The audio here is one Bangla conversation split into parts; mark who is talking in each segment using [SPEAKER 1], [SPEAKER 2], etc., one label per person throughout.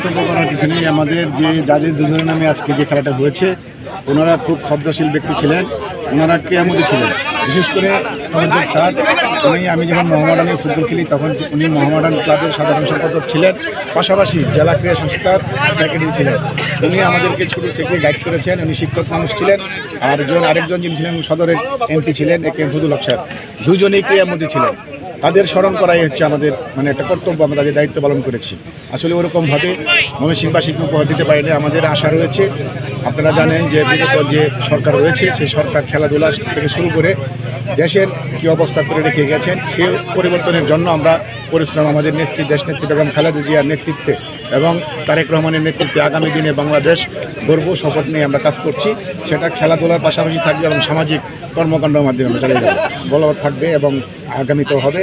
[SPEAKER 1] বক্তব্য করার কিছু নেই। আমাদের যে যাদের দুজনের নামে আজকে যে খেলাটা হয়েছে, ওনারা খুব শ্রদ্ধাশীল ব্যক্তি ছিলেন, ওনারা কেয়ামতি ছিলেন। বিশেষ করে স্যার, উনি, আমি যখন মোহামেডানে ফুটবল খেলি, তখন উনি মোহামেডান ক্লাবের সাধারণ সম্পাদক ছিলেন, পাশাপাশি জেলা ক্রীড়া সংস্থার সেক্রেটারি ছিলেন। উনি আমাদেরকে ছোটো থেকে গাইড করেছেন, উনি শিক্ষক মানুষ ছিলেন আর একজন আরেকজন যিনি ছিলেন সদরের এমপি ছিলেন, এ কে ফজুল হক স্যার। দুজনেই ক্রিয়ামতি ছিলেন। তাদের স্মরণ করাই হচ্ছে আমাদের মানে একটা কর্তব্য আমরা তাদের দায়িত্ব পালন করেছি। আসলে ওরকমভাবে ময়মনসিংহবাসীকে উপহার দিতে পারিনি, আমাদের আশা রয়েছে। আপনারা জানেন যে বিগত যে সরকার রয়েছে, সেই সরকার খেলাধুলা থেকে শুরু করে দেশের কি অবস্থা করে রেখে গেছেন সেই পরিবর্তনের জন্য আমরা পরিশ্রম আমাদের নেত্রী দেশ নেত্রী বেগম খালেদা জিয়ার নেতৃত্বে এবং তারেক রহমানের নেতৃত্বে আগামী দিনে বাংলাদেশ গর্ব শপথ নিয়ে আমরা কাজ করছি। সেটা খেলাধুলার পাশাপাশি থাকবে এবং সামাজিক কর্মকাণ্ডের মাধ্যমে আমরা চালিয়ে যাব। বলবৎ থাকবে এবং আগামীতেও হবে।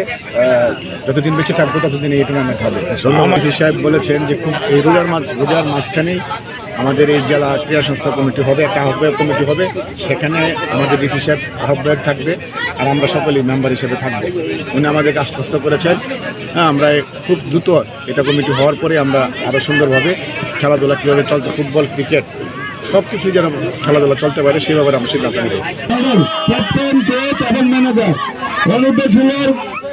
[SPEAKER 1] যতদিন বেঁচে থাকব ততদিন এই টুর্নামেন্ট হবে। মোহাম্মদ সাহেব বলেছেন যে খুব এই রোজার মাঝ রোজার মাঝখানেই আমাদের এই জেলা ক্রীড়া সংস্থা কমিটি হবে একটা আহ্বায়ক কমিটি হবে। সেখানে আমাদের ডিসি সাহেব আহ্বায়ক থাকবে আর আমরা সকলেই মেম্বার হিসেবে থাকব। উনি আমাদেরকে আশ্বস্ত করেছেন। হ্যাঁ আমরা খুব দ্রুত এটা কমিটি হওয়ার পরে আমরা আরও সুন্দরভাবে খেলাধুলা কীভাবে চলতে ফুটবল ক্রিকেট সব কিছুই যেন খেলাধুলা চলতে পারে সেভাবে আমরা সিদ্ধান্ত নেব।
[SPEAKER 2] ক্যাপ্টেন কোচ এবং ম্যানেজার অনুদ্দেশ